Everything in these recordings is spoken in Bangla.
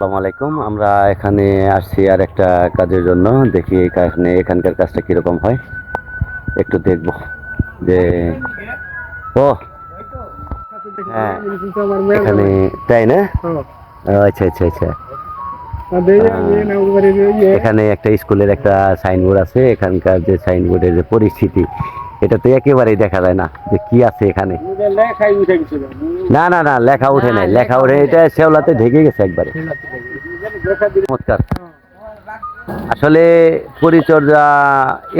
আলাইকুম। আমরা এখানে আসছি আর একটা কাজের জন্য। দেখি এখানে এখানকার কাজটা কীরকম হয়। একটু দেখব যে ও হ্যাঁ এখানে তাই না? আচ্ছা আচ্ছা আচ্ছা। এখানে একটা স্কুলের একটা সাইনবোর্ড আছে। এখানকার যে সাইনবোর্ডের যে পরিস্থিতি এটা তো একেবারেই দেখা যায় না যে কি আছে এখানে। না না না লেখা উঠে নাই লেখা উঠে এটা শেওলাতে ঢেকে গেছে একবারে। চমৎকার। আসলে পরিচর্যা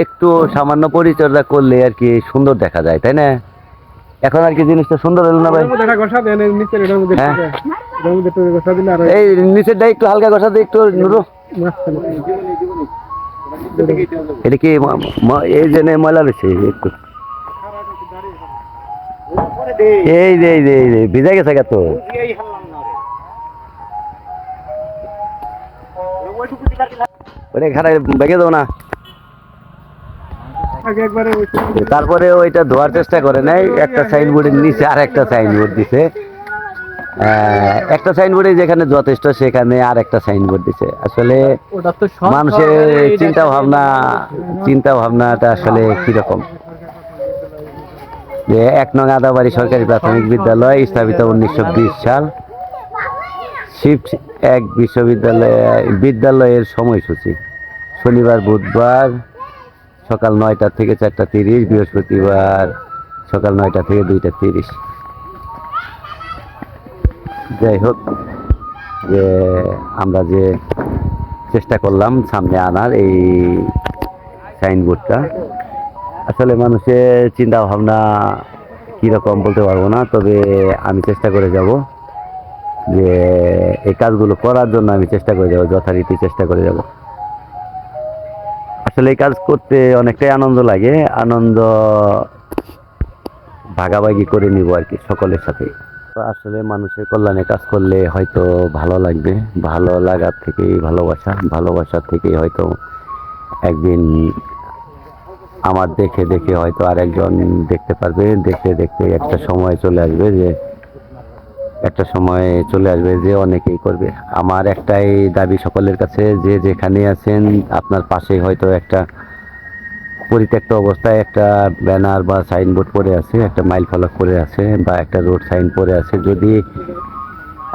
একটু সামান্য পরিচর্যা করলে আর কি সুন্দর দেখা যায় তাই না? এখন আর কি জিনিসটা সুন্দর হলো না ভাই? হ্যাঁ। এই নিচেরটা একটু হালকা ঘষাতে একটু নুরো। এটা কি এই জন্য ময়লা রয়েছে একটু। এই যে এই যে এই যে ভিজা গেছে গা তো। ওটা খারাপ, বেগে দাও না। তারপরে ওইটা ধোয়ার চেষ্টা করে নাই, একটা সাইনবোর্ডের নিচে আর একটা সাইনবোর্ড দিছে। একটা সাইনবোর্ডে যেখানে যথেষ্ট সেখানে আর একটা সাইনবোর্ড দিছে। আসলে মানুষের চিন্তা ভাবনা চিন্তা ভাবনাটা আসলে কীরকম? যে এক নং আদাবাড়ি সরকারি প্রাথমিক বিদ্যালয় স্থাপিত উনিশশো বিশ সাল। শিফট এক বিশ্ববিদ্যালয় বিদ্যালয়ের সময়সূচি। শনিবার বুধবার সকাল নয়টা থেকে চারটা তিরিশ বৃহস্পতিবার সকাল নয়টা থেকে দুইটা তিরিশ। যাই হোক যে আমরা যে চেষ্টা করলাম সামনে আনার এই সাইনবোর্ডটা আসলে মানুষের চিন্তা ভাবনা কীরকম বলতে পারব না, তবে আমি চেষ্টা করে যাব যে এই কাজগুলো করার জন্য আমি চেষ্টা করে যাব, যথারীতি চেষ্টা করে যাব। আসলে এই কাজ করতে অনেকটাই আনন্দ লাগে, আনন্দ ভাগাভাগি করে নিব আর কি সকলের সাথে তো আসলে মানুষের কল্যাণে কাজ করলে হয়তো ভালো লাগবে। ভালো লাগার থেকেই ভালোবাসা। ভালোবাসার থেকেই হয়তো একদিন আমার দেখে দেখে হয়তো আরেকজন দেখতে পারবে। দেখতে দেখতে একটা সময় চলে আসবে যে, একটা সময় চলে আসবে যে অনেকেই করবে। আমার একটাই দাবি সকলের কাছে, যে যেখানে আছেন, আপনার পাশেই হয়তো একটা পরিত্যক্ত অবস্থায় একটা ব্যানার বা সাইনবোর্ড পড়ে আছে, একটা মাইল ফলক পড়ে আছে বা একটা রোড সাইন পড়ে আছে। যদি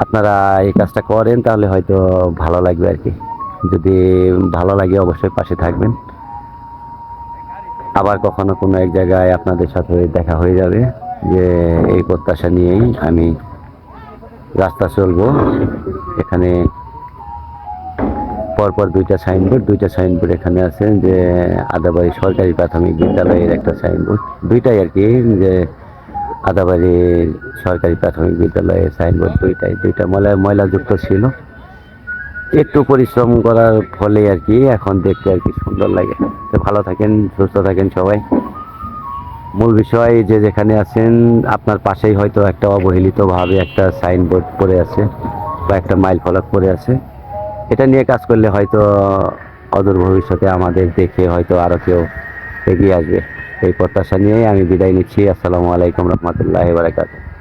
আপনারা এই কাজটা করেন তাহলে হয়তো ভালো লাগবে আর কি। যদি ভালো লাগে অবশ্যই পাশে থাকবেন। আবার কখনো কোনো এক জায়গায় আপনাদের সাথে দেখা হয়ে যাবে যে এই প্রত্যাশা নিয়েই আমি রাস্তা চলবো। এখানে পরপর দুইটা সাইনবোর্ড দুইটা সাইনবোর্ড এখানে আছে যে আদাবাড়ি সরকারি প্রাথমিক বিদ্যালয়ের একটা সাইনবোর্ড দুইটাই আর কি, যে আদাবাড়ি সরকারি প্রাথমিক বিদ্যালয়ের সাইনবোর্ড দুইটাই। দুইটা ময়লা, ময়লাযুক্ত ছিল। একটু পরিশ্রম করার ফলে আর কি এখন দেখতে আর কি সুন্দর লাগে। তো ভালো থাকেন, সুস্থ থাকেন সবাই। মূল বিষয় যে যেখানে আছেন, আপনার পাশেই হয়তো একটা অবহেলিতভাবে একটা সাইনবোর্ড পড়ে আছে বা একটা মাইল ফলক পড়ে আছে। এটা নিয়ে কাজ করলে হয়তো অদূর ভবিষ্যতে আমাদের দেখে হয়তো আরও কেউ এগিয়ে আসবে। এই প্রত্যাশা নিয়েই আমি বিদায় নিচ্ছি। আসসালামু আলাইকুম রহমতুল্লাহ বারাকাতুহ।